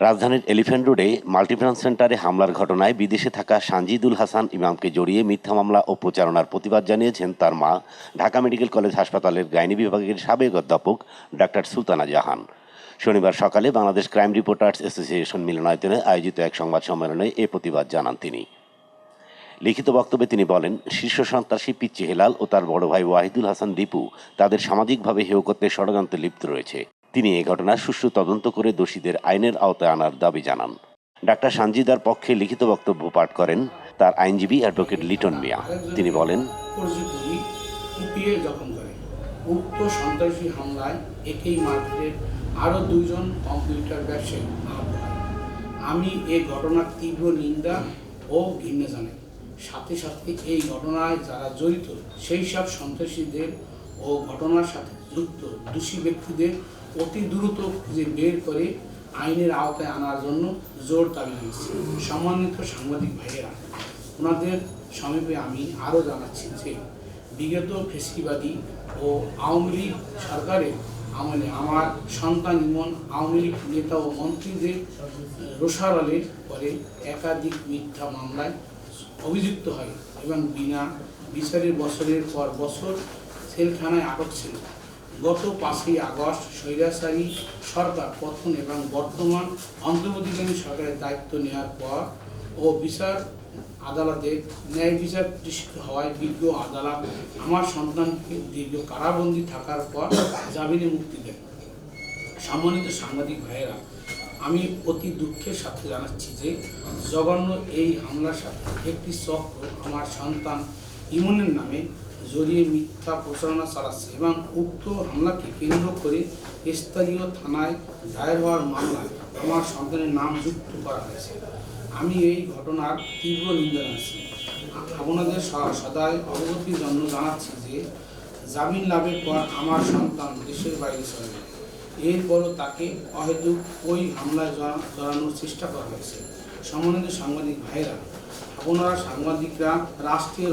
রাজধানীর এলিফ্যান্ট রোডে মাল্টিপ্লান সেন্টারে হামলার ঘটনায় বিদেশে থাকা সানজিদুল হাসান ইমামকে জড়িয়ে মিথ্যা মামলা ও প্রচারণার প্রতিবাদ জানিয়েছেন তার মা। ঢাকা মেডিকেল কলেজ হাসপাতালের গাইনি বিভাগের সাবেক অধ্যাপক ডাক্তার সুলতানা জাহান। শনিবার সকালে বাংলাদেশ ক্রাইম রিপোর্টার্স অ্যাসোসিয়েশন মিলনায়তনে আয়োজিত এক সংবাদ সম্মেলনে এ প্রতিবাদ জানান তিনি। লিখিত বক্তব্যে তিনি বলেন, শীর্ষ সন্ত্রাসী পিচ্চি হেলাল ও তার বড় ভাই ওয়াহিদুল হাসান দীপু তাদের সামাজিকভাবে হেয় করতে ষড়যন্ত্রে লিপ্ত রয়েছে। তিনি এ ঘটনার সুষ্ঠু তদন্ত করে দোষীদের আইনের আওতায় আনার দাবি জানান। ডাক্তার সানজিদার পক্ষে লিখিত বক্তব্য পাঠ করেন তার আইনজীবী অ্যাডভোকেট লিটন মিয়া। তিনি বলেন উক্ত সন্ত্রাসী হামলায় একই মার্কেটের আরও দুইজন কম্পিউটার ব্যবসায়ী আমি এই ঘটনার তীব্র নিন্দা ও ঘৃণা জানাই। সাথে সাথে এই ঘটনায় যারা জড়িত, সেই সব সন্ত্রাসীদের ও ঘটনার সাথে যুক্ত দোষী ব্যক্তিদের অতি দ্রুত খুঁজে বের করে আইনের আওতায় আনার জন্য জোর দাবি জানাচ্ছি সম্মানিত সাংবাদিক ভাইয়েরা। ওনাদের সমীপে আমি আরও জানাচ্ছি যে বিগত ফেসিবাদী ও আওয়ামী লীগ সরকারের আমলে আমার সন্তান ইমন আওয়ামী লীগ নেতা ও মন্ত্রীদের রোষারলে পরে একাধিক মিথ্যা মামলায় অভিযুক্ত হয় এবং বিনা বিচারের বছরের পর বছর জেলখানায় আটক ছিল। গত পাঁচই আগস্ট স্বৈরাচারী সরকার পতন এবং বর্তমান অন্তর্বর্তীকালীন সরকারের দায়িত্ব নেওয়ার পর ও বিচার আদালতে ন্যায় বিচার প্রতিষ্ঠিত হওয়ায় বিজ্ঞ আদালত আমার সন্তানকে দীর্ঘ কারাবন্দী থাকার পর জামিনে মুক্তি দেন। সম্মানিত সাংবাদিক ভাইয়েরা, আমি অতি দুঃখের সাথে জানাচ্ছি যে জঘন্য এই হামলার সাথে একটি চক্র আমার সন্তান ইমনের নামে জড়িয়ে মিথ্যা প্রচারণা চালাচ্ছে এবং উক্ত হামলাকে কেন্দ্র করে স্থানীয় থানায় দায়ের হওয়ার মামলায় আমার সন্তানের নাম যুক্ত করা হয়েছে। আমি এই ঘটনার তীব্র নিন্দা জানাচ্ছি। আপনাদের সদায় অবগতির জন্য জানাচ্ছি যে জামিন লাভের পর আমার সন্তান দেশের বাইরে চলে যায়। এরপরও তাকে অহেতুক ওই হামলায় জড়ানোর চেষ্টা করা হয়েছে। সম্মানিত সাংবাদিক ভাইরা আপনারা সাংবাদিকরা, রাষ্ট্রের